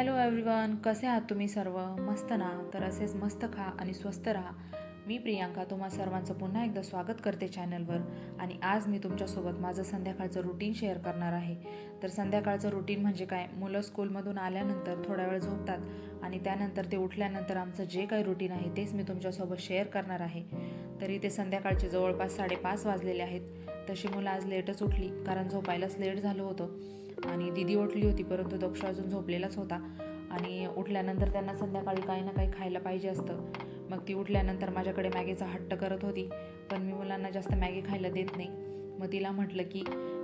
Hello everyone कसे आहात तुम्ही सर्व मस्त ना तर असेच मस्त खा आणि स्वस्त राहा मी प्रियांका तुम्हा सर्वांचं पुन्हा एकदा स्वागत करते चॅनलवर आणि आज मी तुमच्यासोबत माझं संध्याकाळचं रुटीन शेअर करणार आहे तर संध्याकाळचं रुटीन म्हणजे काय मुलं स्कूलमधून आल्यानंतर थोडा वेळ झोपतात आणि त्यानंतर ते उठल्यानंतर आमचं जे काही रुटीन आहे तेच मी तुमच्यासोबत शेअर करणार आहे तरी ते संध्याकाळचे जवळपास साडेपाच वाजलेले आहेत तशी मुलं आज लेटच उठली कारण झोपायलाच लेट झालं होतं आणि दिदी उठली होती परंतु दक्ष अजून झोपलेलाच होता आणि उठल्यानंतर त्यांना संध्याकाळी काही ना काही खायला पाहिजे असतं मग ती उठल्यानंतर माझ्याकडे मॅगीचा हट्ट करत होती पण मी मुलांना जास्त मॅगी खायला देत नाही मग तिला म्हटलं की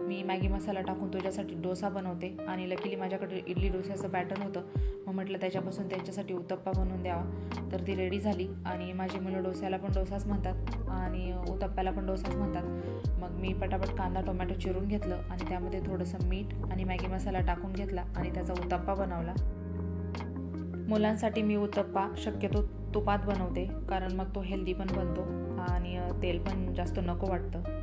मी मॅगी मसाला टाकून तुझ्यासाठी डोसा बनवते आणि लकीली माझ्याकडे इडली डोस्याचं बॅटर होतं मग म्हटलं त्याच्यापासून त्यांच्यासाठी उत्तप्पा बनवून द्यावा तर ती रेडी झाली आणि माझी मुलं डोस्याला पण डोसाच म्हणतात आणि उत्तप्प्याला पण डोसाच म्हणतात मग मी पटापट कांदा टोमॅटो चिरून घेतलं आणि त्यामध्ये थोडंसं मीठ आणि मॅगी मसाला टाकून घेतला आणि त्याचा उत्तप्पा बनवला मुलांसाठी मी उत्तप्पा शक्यतो तुपात बनवते कारण मग तो हेल्दी पण बनतो आणि तेल पण जास्त नको वाटतं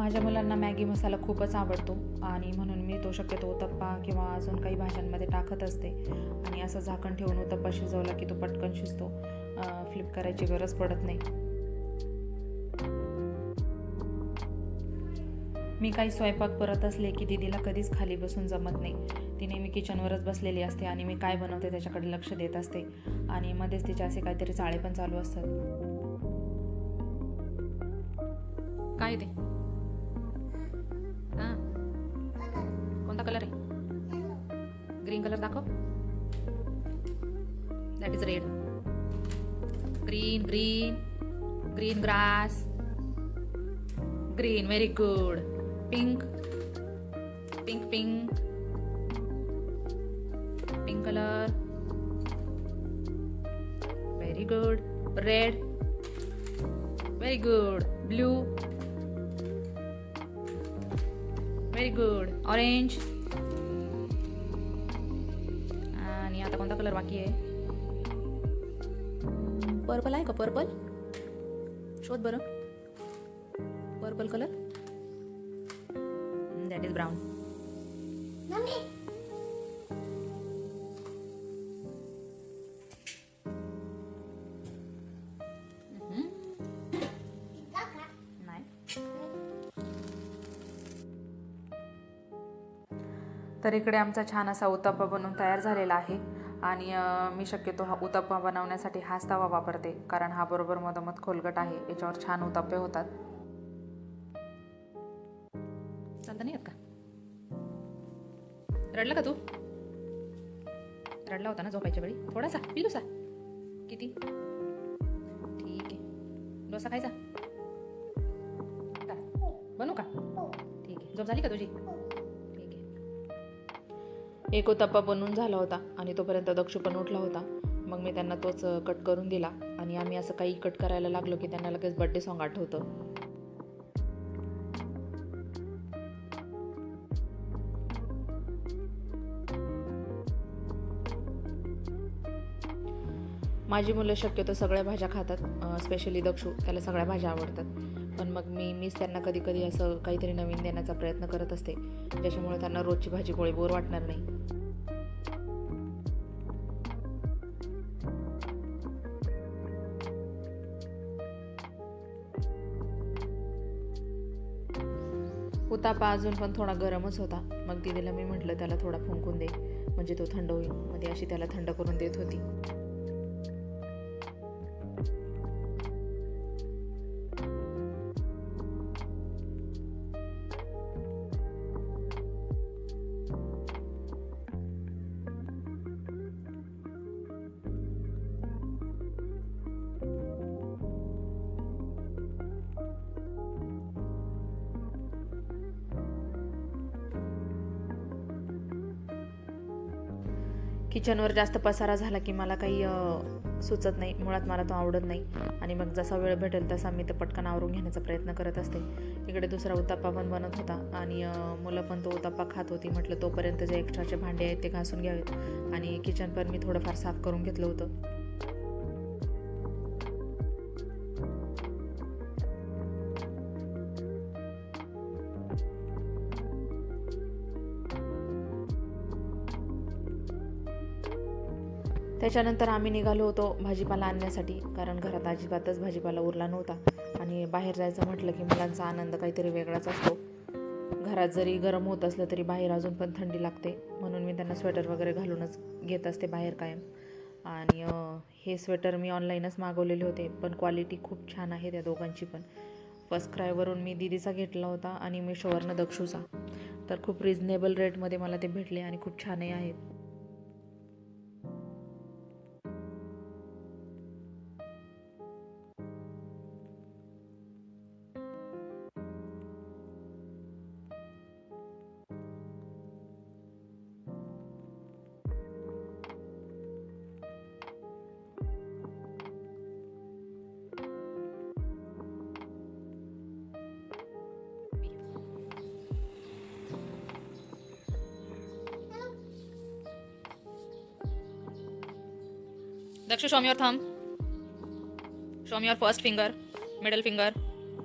माझ्या मुलांना मॅगी मसाला खूपच आवडतो आणि म्हणून मी तो शक्यतो उत्तप्पा किंवा अजून काही भाज्यांमध्ये टाकत असते आणि असं झाकण ठेवून उत्तप्पा शिजवला की तो पटकन शिजतो फ्लिप करायची गरज पडत नाही मी काही स्वयंपाक करत असले की दिदीला कधीच खाली बसून जमत नाही ती नेहमी किचनवरच बसलेली असते आणि मी काय बनवते त्याच्याकडे लक्ष देत असते आणि मध्येच तिचे असे काहीतरी चाळे पण चालू असतात काय ते color dakho. That is red. Green, green, green grass. Green, very good. Pink, pink, pink. Pink color. Very good. Red. Very good. Blue. Very good. Orange. Colour बाकी आहे पर्पल आहे का पर्पल शोध बरं purple colour that is brown तर इकडे आमचा छान असा उत्तप्पा बनून तयार झालेला आहे आणि मी शक्यतो हा उतप्पा बनवण्यासाठी हाच तवा वापरते कारण हा बरोबर मधोमध खोलगट आहे याच्यावर छान उतप्पे होतात चालतं नाही का रडला का तू रडला होता ना झोपायच्या वेळी थोडासा पिलूसा किती ठीक आहे डोसा खायचा बनू का ठीक आहे झोप झाली का तुझी एकोतप्पा बनून झाला होता आणि तोपर्यंत दक्ष पण उठला होता मग मी त्यांना तोच कट करून दिला आणि आम्ही असं काही कट करायला लागलो की त्यांना लगेच बड्डे सॉन्ग आठवतं माझी मुलं शक्यतो सगळ्या भाज्या खातात स्पेशली दक्षू त्याला सगळ्या भाज्या आवडतात पण मग मी मीच त्यांना कधी कधी असं काहीतरी नवीन देण्याचा प्रयत्न करत असते ज्याच्यामुळे त्यांना रोजची भाजी गोळी बोर वाटणार नाही उतापा अजून पण थोडा गरमच होता मग दिदीला मी म्हटलं त्याला थोडा फुंकून दे म्हणजे तो थंड होईल मध्ये अशी त्याला थंड करून देत होती किचनवर जास्त पसारा झाला की मला काही सुचत नाही मुळात मला तो आवडत नाही आणि मग जसा वेळ भेटेल तसा मी ते पटकन आवरून घेण्याचा प्रयत्न करत असते इकडे दुसरा उतप्पा पण बनत होता आणि मुलं पण तो उतप्पा खात होती म्हटलं तोपर्यंत जे एक्स्ट्राचे भांडे आहेत ते घासून घ्यावेत आणि किचन पण मी थोडंफार साफ करून घेतलं होतं त्याच्यानंतर आम्ही निघालो होतो भाजीपाला आणण्यासाठी कारण घरात अजिबातच भाजीपाला उरला नव्हता आणि बाहेर जायचं म्हटलं की मुलांचा आनंद काहीतरी वेगळाच असतो घरात जरी गरम होत असलं तरी बाहेर अजून पण थंडी लागते म्हणून मी त्यांना स्वेटर वगैरे घालूनच घेत असते बाहेर कायम आणि हे स्वेटर मी ऑनलाईनच मागवलेले होते पण क्वालिटी खूप छान आहे त्या दोघांची पण फर्स्ट क्रायवरून मी दिदीचा घेतला होता आणि मी शोवरनं दक्षूचा तर खूप रिजनेबल रेटमध्ये मला ते भेटले आणि खूप छानही आहेत Daksha, show me your thumb. Show me your first finger, middle finger,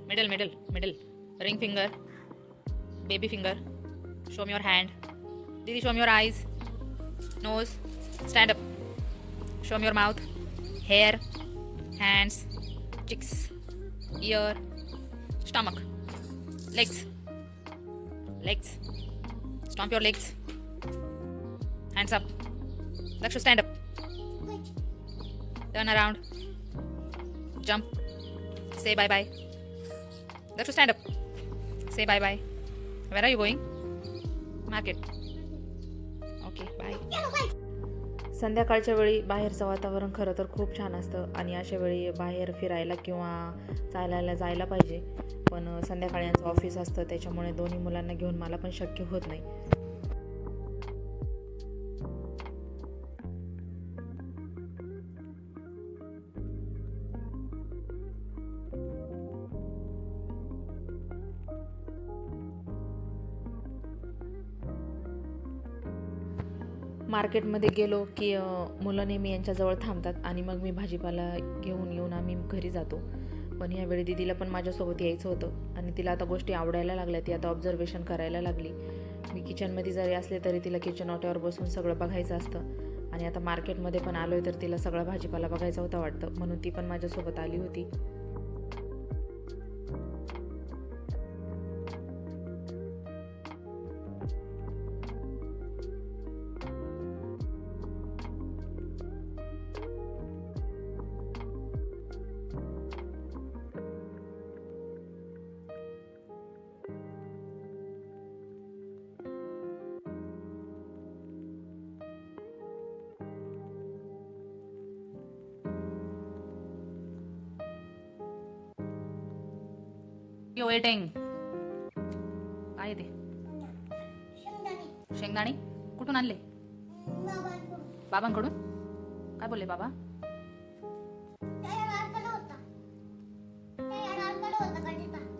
middle, middle, middle, ring finger, baby finger. Show me your hand. Didi, show me your eyes, nose. Stand up. Show me your mouth, hair, hands, cheeks, ear, stomach, legs, legs. Stomp your legs. Hands up. Daksha, stand up. Turn around. Jump. Say bye bye. have to stand up. Say bye bye. Where are you going? Market. Okay, bye. संध्याकाळच्या वेळी बाहेरचं वातावरण खरं तर खूप छान असतं आणि अशा वेळी बाहेर फिरायला किंवा चालायला जायला पाहिजे पण संध्याकाळी यांचं ऑफिस असतं त्याच्यामुळे दोन्ही मुलांना घेऊन मला पण शक्य होत नाही मार्केटमध्ये गेलो की मुलं नेहमी यांच्याजवळ थांबतात आणि मग मी भाजीपाला घेऊन येऊन आम्ही घरी जातो पण ह्यावेळी दिदीला पण माझ्यासोबत यायचं होतं आणि तिला आता गोष्टी आवडायला लागल्या ती आता ऑब्झर्वेशन करायला लागली मी किचनमध्ये जरी असले तरी तिला किचन ऑटोवर बसून सगळं बघायचं असतं आणि आता मार्केटमध्ये पण आलो आहे तर तिला सगळा भाजीपाला बघायचा होता वाटतं म्हणून ती पण माझ्यासोबत आली होती यू वेटिंग काय ते शेंगदाणे कुठून आणले बाबांकडून काय बोलले बाबा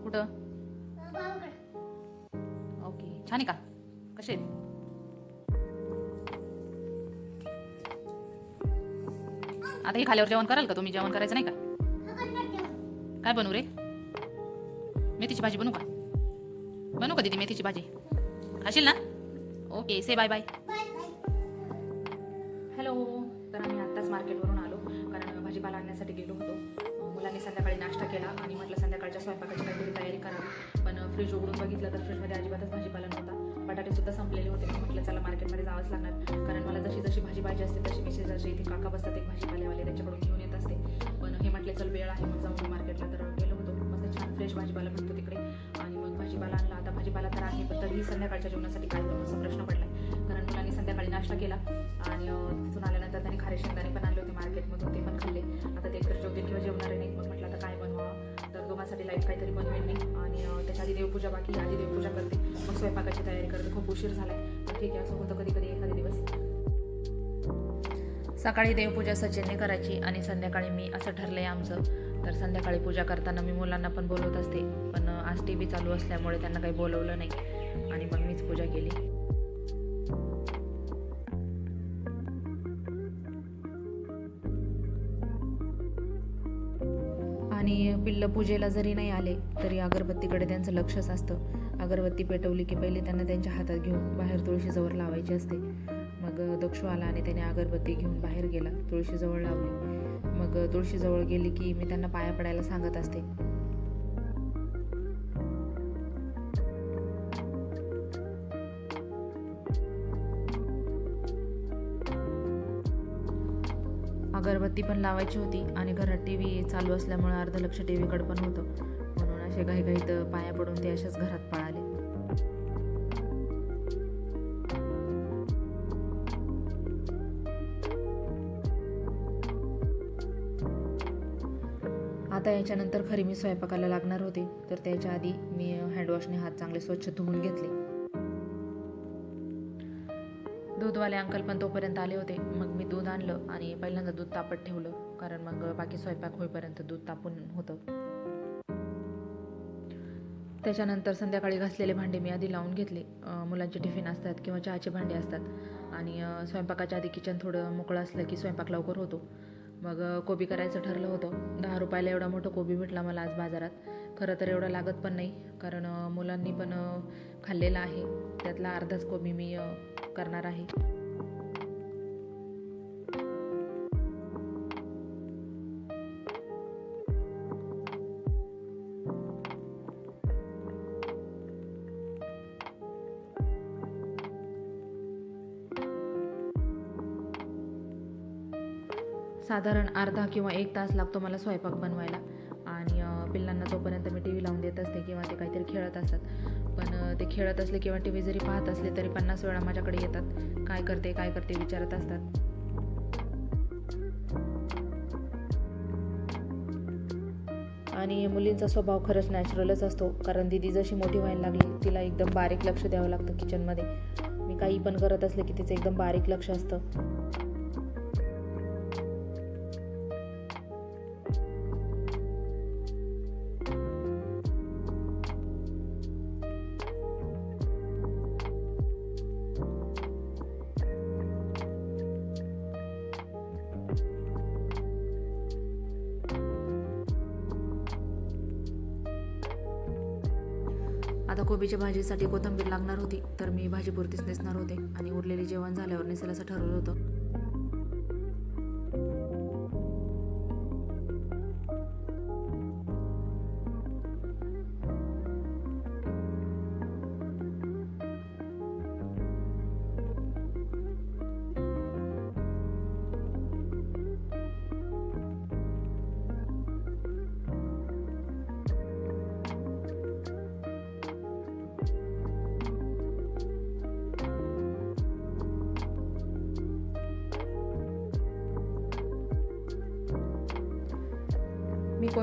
कुठं ओके छान आहे का कसे आता हे खाल्यावर जेवण कराल का तुम्ही जेवण करायचं नाही का काय बनवू रे मेथीची भाजी बनू का बनू का दीदी मेथीची भाजी खाशील ना okay say bye bye hello तर आम्ही आत्ताच मार्केटवरून आलो कारण भाजीपाला आणण्यासाठी गेलो होतो मुलांनी संध्याकाळी नाश्ता केला आणि म्हटलं संध्याकाळच्या स्वयंपाकाची काहीतरी तयारी करावी पण फ्रीज उघडून बघितलं तर फ्रीजमध्ये अजिबातच भाजीपाला नव्हता बटाटेसुद्धा संपलेले होते मी म्हटलं चला मार्केटमध्ये जावंच लागणार कारण मला जशी जशी भाजी पाहिजे असते तशी मी जशी इथे काका बसतात एक भाजीपाल्यावाले त्याच्याकडून घेऊन येत असते पण हे म्हटलं चल वेळ आहे मग जाऊन मार्केटला तर गेलो फ्रेश भाजीपाला भेटतो तिकडे आणि मग भाजीपाला आणला आता भाजीपाला तर आहे पण तरीही संध्याकाळच्या जेवणासाठी काय असा प्रश्न पडला कारण मुलांनी संध्याकाळी नाश्ता केला आणि तिथून आल्यानंतर त्यांनी खारे शेंगदाणे पण आणले होते मार्केटमधून ते पण खाल्ले आता ते तर जेवतील किंवा जेवणारे नाही मग म्हटलं आता काय बनवा तर दोघांसाठी लाईट काहीतरी बनवेल मी आणि त्याच्या आधी देवपूजा बाकी आधी देवपूजा करते मग स्वयंपाकाची तयारी करते खूप उशीर झाला आहे ठीक आहे असं होतं कधी कधी एखादा दिवस सकाळी देवपूजा सचिनने करायची आणि संध्याकाळी मी असं ठरलं आहे आमचं तर संध्याकाळी पूजा करताना मी मुलांना पण बोलवत असते पण आज टी व्ही चालू असल्यामुळे त्यांना काही बोलवलं नाही आणि मग मीच पूजा केली आणि पिल्ल पूजेला जरी नाही आले तरी अगरबत्तीकडे त्यांचं लक्षच असतं अगरबत्ती पेटवली की पहिले त्यांना त्यांच्या हातात घेऊन बाहेर तुळशीजवळ लावायची असते मग दक्षू आला आणि त्याने अगरबत्ती घेऊन बाहेर गेला तुळशीजवळ लावली मग तुळशीजवळ गेली की मी त्यांना पाया पडायला सांगत असते अगरबत्ती पण लावायची होती आणि घरात टी व्ही चालू असल्यामुळे अर्धलक्ष लक्ष टी व्हीकडे पण होतं म्हणून असे काही काही तर पाया पडून ते अशाच घरात पळाले त्याच्यानंतर खरी मी स्वयंपाकाला लागणार होते तर त्याच्या आधी मी हँडवॉशने हात चांगले स्वच्छ धुवून घेतले दूधवाले अंकल पण तोपर्यंत आले होते मग मी दूध आणलं आणि पहिल्यांदा दूध तापत ठेवलं कारण मग बाकी स्वयंपाक होईपर्यंत दूध तापून होतं त्याच्यानंतर संध्याकाळी घासलेले भांडे मी आधी लावून घेतले मुलांचे टिफिन असतात किंवा चहाचे भांडे असतात आणि स्वयंपाकाच्या आधी किचन थोडं मोकळं असलं की स्वयंपाक लवकर होतो मग कोबी करायचं ठरलं होतं दहा रुपयाला एवढा मोठं कोबी भेटला मला आज बाजारात खरं तर एवढं लागत पण नाही कारण मुलांनी पण खाल्लेला आहे त्यातला अर्धाच कोबी मी करणार आहे साधारण अर्धा किंवा एक तास लागतो मला स्वयंपाक बनवायला आणि पिल्लांना जोपर्यंत मी टी व्ही लावून देत असते किंवा ते काहीतरी खेळत असतात पण ते खेळत असले किंवा टी व्ही जरी पाहत असले तरी पन्नास वेळा माझ्याकडे येतात काय करते काय करते विचारत असतात आणि मुलींचा स्वभाव खरंच नॅचरलच असतो कारण दिदी जशी मोठी व्हायला लागली तिला एकदम बारीक लक्ष द्यावं लागतं किचनमध्ये मी काही पण करत असले की तिचं एकदम बारीक लक्ष असतं कोबीच्या भाजीसाठी कोथंबीर लागणार होती तर मी भाजीपुरतीच नेसणार होते आणि उरलेले जेवण झाल्यावर नेसायला ठरवलं होतं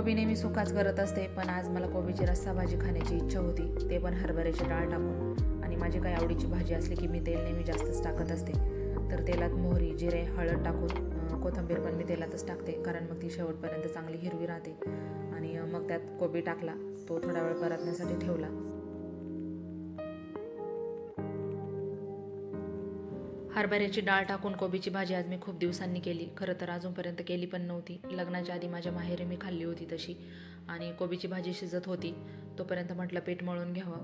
कोबी नेहमी सुखाच करत असते पण आज मला कोबीची रस्सा भाजी खाण्याची इच्छा होती ते पण हरभऱ्याची डाळ टाकून आणि माझी काही आवडीची भाजी असली की मी तेल नेहमी जास्तच टाकत असते तर तेलात मोहरी जिरे हळद टाकून कोथंबीर पण मी तेलातच टाकते कारण मग ती शेवटपर्यंत चांगली हिरवी राहते आणि मग त्यात कोबी टाकला तो थोडा वेळ परतण्यासाठी ठेवला हरभऱ्याची डाळ टाकून कोबीची भाजी आज मी खूप दिवसांनी केली खरं तर अजूनपर्यंत केली पण नव्हती लग्नाच्या आधी माझ्या माहेरी मी खाल्ली होती तशी आणि कोबीची भाजी शिजत होती तोपर्यंत म्हटलं पीठ मळून घ्यावं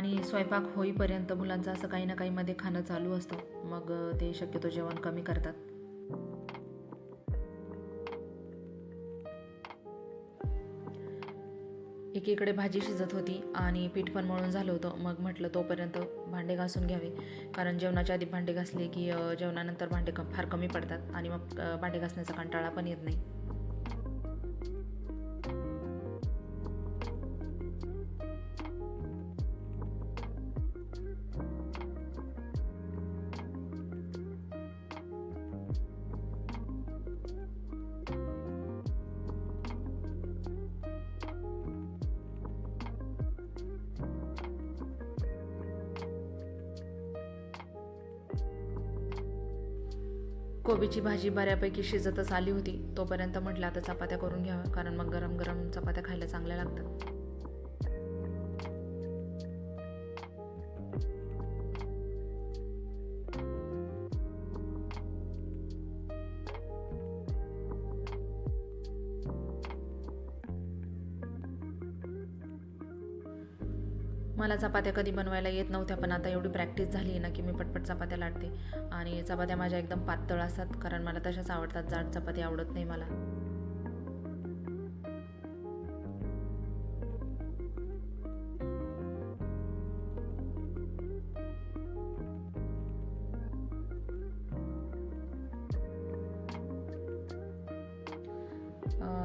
आणि स्वयंपाक होईपर्यंत मुलांचं असं काही ना काही मध्ये खाणं चालू असतं मग ते शक्यतो जेवण कमी करतात एकीकडे भाजी शिजत होती आणि पीठ पण मळून झालं होतं मग म्हटलं तोपर्यंत भांडे घासून घ्यावे कारण जेवणाच्या आधी भांडे घासले की जेवणानंतर भांडे फार कमी पडतात आणि मग भांडे घासण्याचा कंटाळा पण येत नाही कोबीची भाजी बऱ्यापैकी शिजतच आली होती तोपर्यंत म्हटलं आता चपात्या करून घ्याव्या कारण मग गरम गरम चपात्या खायला चांगल्या लागतात चपात्या कधी बनवायला येत नव्हत्या पण आता एवढी प्रॅक्टिस झाली ना की मी पटपट चपात्या लाटते आणि चपात्या माझ्या एकदम पातळ असतात कारण मला तशाच आवडतात जाड चपाती आवडत नाही मला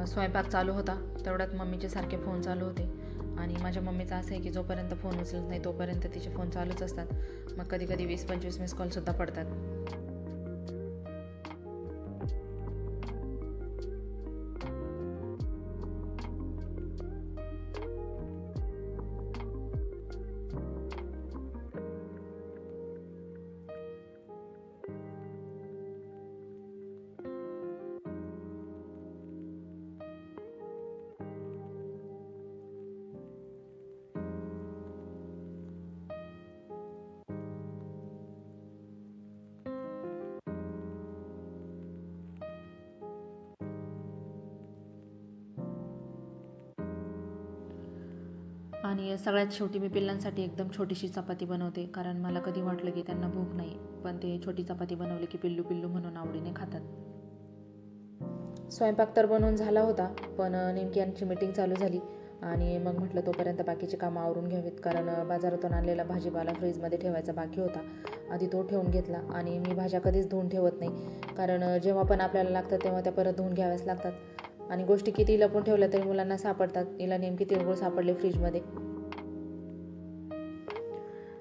स्वयंपाक चालू होता तेवढ्यात मम्मीचे सारखे फोन चालू होते आणि माझ्या मम्मीचं असं आहे की जोपर्यंत फोन उचलत नाही तोपर्यंत तिचे फोन चालूच असतात मग कधी कधी वीस पंचवीस मिस कॉलसुद्धा पडतात आणि सगळ्यात शेवटी मी पिल्लांसाठी एकदम छोटीशी चपाती बनवते कारण मला कधी वाटलं की त्यांना भूक नाही पण ते छोटी चपाती बनवली की पिल्लू पिल्लू म्हणून आवडीने खातात स्वयंपाक तर बनवून झाला होता पण नेमकी यांची मीटिंग चालू झाली आणि मग म्हटलं तोपर्यंत बाकीची कामं आवरून घ्यावीत कारण बाजारातून आणलेला भाजीपाला फ्रीजमध्ये ठेवायचा बाकी होता आधी तो ठेवून घेतला आणि मी भाज्या कधीच धुवून ठेवत नाही कारण जेव्हा पण आपल्याला लागतं तेव्हा त्या परत धुवून घ्याव्याच लागतात आणि गोष्टी किती लपून ठेवल्या तरी मुलांना सापडतात हिला नेमकी तिळगुळ सापडले फ्रीजमध्ये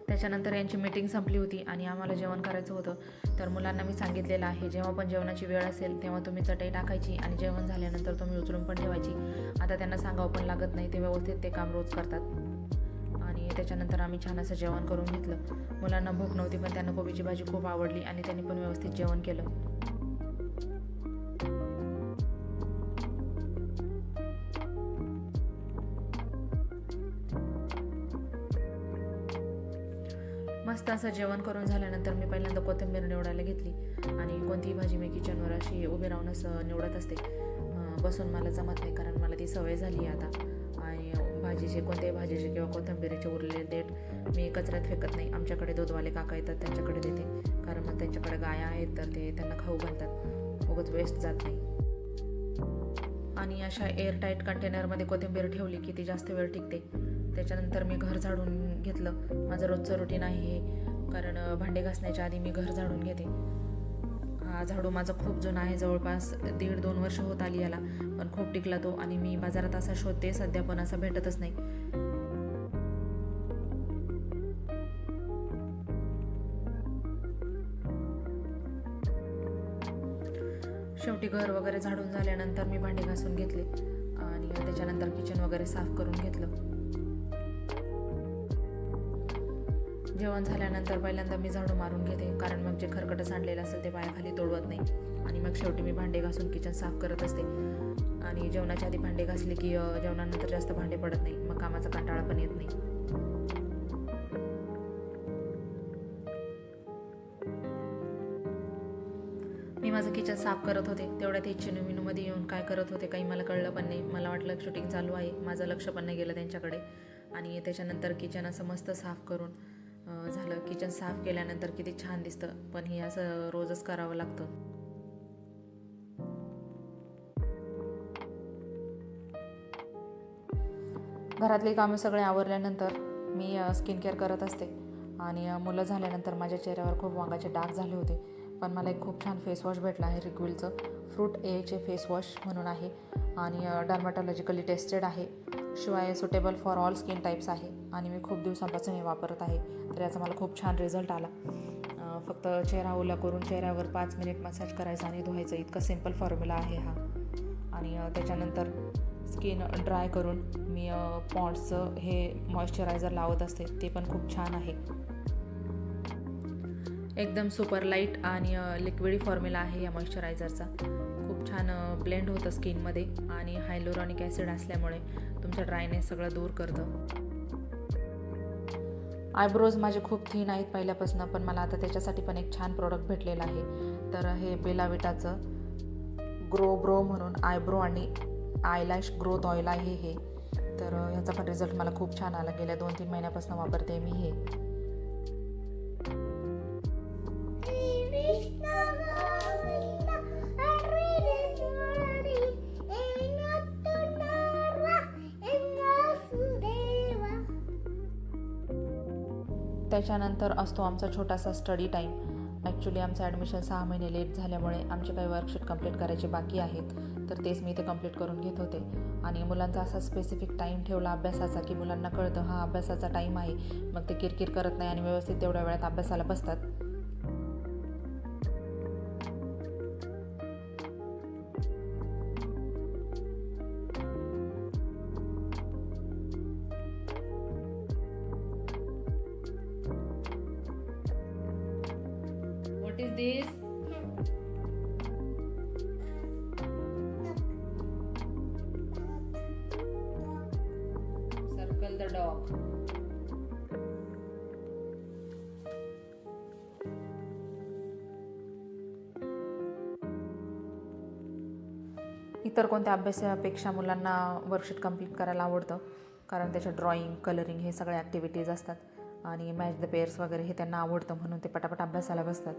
त्याच्यानंतर यांची मीटिंग संपली होती आणि आम्हाला जेवण करायचं होतं तर मुलांना मी सांगितलेलं आहे जेव्हा पण जेवणाची वेळ असेल तेव्हा तुम्ही चटई टाकायची आणि जेवण झाल्यानंतर तुम्ही उचलून पण ठेवायची आता त्यांना सांगावं पण लागत नाही ते व्यवस्थित ते काम रोज करतात आणि त्याच्यानंतर आम्ही छान असं जेवण करून घेतलं मुलांना भूक नव्हती पण त्यांना कोबीची भाजी खूप आवडली आणि त्यांनी पण व्यवस्थित जेवण केलं मस्त जेवण करून झाल्यानंतर मी पहिल्यांदा कोथिंबीर निवडायला घेतली आणि कोणतीही भाजी मी किचनवर अशी उभी राहून असं निवडत असते बसून मला जमत नाही कारण मला ती सवय झाली आता आणि भाजीचे कोणत्याही भाजीचे किंवा कोथिंबीरीचे उरलेले देठ मी कचऱ्यात फेकत नाही आमच्याकडे दूधवाले काका येतात त्यांच्याकडे देते कारण मग त्यांच्याकडे गाया आहेत तर ते त्यांना खाऊ घालतात उगच वेस्ट जात नाही आणि अशा एअरटाईट कंटेनरमध्ये कोथिंबीर ठेवली की ती जास्त वेळ टिकते त्याच्यानंतर मी घर झाडून घेतलं माझं रोजचं रुटीन आहे कारण भांडे घासण्याच्या आधी मी घर झाडून घेते हा झाडू माझा खूप जुना आहे जवळपास दीड दोन वर्ष होत आली याला पण खूप टिकला तो आणि मी बाजारात असा शोधते सध्या पण असा भेटतच नाही शेवटी घर वगैरे झाडून झाल्यानंतर मी भांडे घासून घेतले आणि त्याच्यानंतर किचन वगैरे साफ करून घेतलं जेवण झाल्यानंतर पहिल्यांदा मी झाडू मारून घेते कारण मग जे खरकटं सांडलेलं असेल ते पायाखाली तोडवत नाही आणि मग शेवटी मी भांडे घासून किचन साफ करत असते आणि जेवणाच्या आधी भांडे घासले की जेवणानंतर जास्त भांडे पडत नाही मग कामाचा कंटाळा पण येत नाही मी माझं किचन साफ करत होते तेवढ्या ते चिनू मिनूमध्ये येऊन काय करत होते काही मला कळलं पण नाही मला वाटलं शूटिंग चालू आहे माझं लक्ष पण नाही गेलं त्यांच्याकडे आणि त्याच्यानंतर किचन असं मस्त साफ करून झालं किचन साफ केल्यानंतर किती छान दिसतं पण हे असं रोजच करावं लागतं घरातली कामं सगळे आवरल्यानंतर मी स्किन केअर करत असते आणि मुलं झाल्यानंतर माझ्या चेहऱ्यावर खूप वांगाचे डाग झाले होते पण मला एक खूप छान फेसवॉश भेटला आहे रिक्विलचं फ्रूट एचे फेसवॉश म्हणून आहे आणि डर्माटॉलॉजिकली टेस्टेड आहे शिवाय suitable for all skin types आहे आणि मी खूप दिवसांपासून हे वापरत आहे तर याचा मला खूप छान रिझल्ट आला फक्त चेहरा ओला करून चेहऱ्यावर पाच मिनिट मसाज करायचा आणि धुवायचं इतका सिम्पल फॉर्म्युला आहे हा आणि त्याच्यानंतर स्किन ड्राय करून मी पॉन्ड्सचं हे मॉइश्चरायझर लावत असते ते पण खूप छान आहे एकदम सुपर लाईट आणि लिक्विड फॉर्म्युला आहे या मॉइश्चरायझरचा छान ब्लेंड होतं स्किनमध्ये आणि हायलोरॉनिक ॲसिड असल्यामुळे तुमचं ड्रायनेस सगळं दूर करतं आयब्रोज माझे खूप थीन आहेत पहिल्यापासून पण मला आता त्याच्यासाठी पण एक छान प्रोडक्ट भेटलेलं आहे तर हे बेलाविटाचं ग्रो ब्रो म्हणून आयब्रो आणि आयलॅश ग्रोथ ऑइल आहे हे तर ह्याचा पण रिझल्ट मला खूप छान आला गेल्या दोन तीन महिन्यापासून वापरते मी हे त्याच्यानंतर असतो आमचा छोटासा स्टडी टाईम ॲक्च्युली आमचं ॲडमिशन सहा महिने लेट झाल्यामुळे आमचे काही वर्कशीट कंप्लीट करायचे बाकी आहेत तर तेच मी ते कंप्लीट करून घेत होते आणि मुलांचा असा स्पेसिफिक टाईम ठेवला अभ्यासाचा की मुलांना कळतं हा अभ्यासाचा टाईम आहे मग ते किरकिर करत नाही आणि व्यवस्थित तेवढ्या वेळात अभ्यासाला बसतात this? Circle the dog. इतर कोणत्या अभ्यासापेक्षा मुलांना वर्कशीट कंप्लीट करायला आवडतं कारण त्याच्या ड्रॉइंग कलरिंग हे सगळ्या ॲक्टिव्हिटीज असतात आणि मॅच द पेअर्स वगैरे हे त्यांना आवडतं म्हणून ते पटापट अभ्यासाला बसतात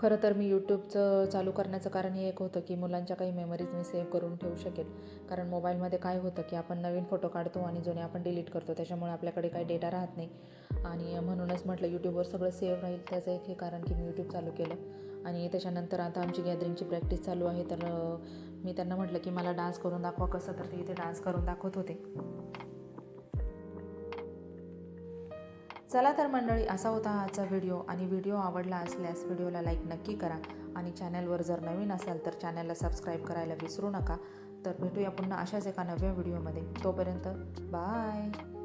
खरं तर मी यूट्यूबचं चालू करण्याचं कारण हे एक होतं की मुलांच्या काही मेमरीज मी सेव्ह करून ठेवू शकेल कारण मोबाईलमध्ये काय होतं की आपण नवीन फोटो काढतो आणि जुने आपण डिलीट करतो त्याच्यामुळे आपल्याकडे काही डेटा राहत नाही आणि म्हणूनच म्हटलं यूट्यूबवर सगळं सेव्ह राहील त्याचं एक हे कारण की मी यूट्यूब चालू केलं आणि त्याच्यानंतर आता आमची गॅदरिंगची प्रॅक्टिस चालू आहे तर मी त्यांना म्हटलं की मला डान्स करून दाखवा कसं तर ते इथे डान्स करून दाखवत होते चला तर मंडळी असा होता आजचा व्हिडिओ आणि व्हिडिओ आवडला असल्यास व्हिडिओला लाईक नक्की करा आणि चॅनलवर जर नवीन असाल तर चॅनलला सबस्क्राईब करायला विसरू नका तर भेटूया पुन्हा अशाच एका नव्या व्हिडिओमध्ये तोपर्यंत बाय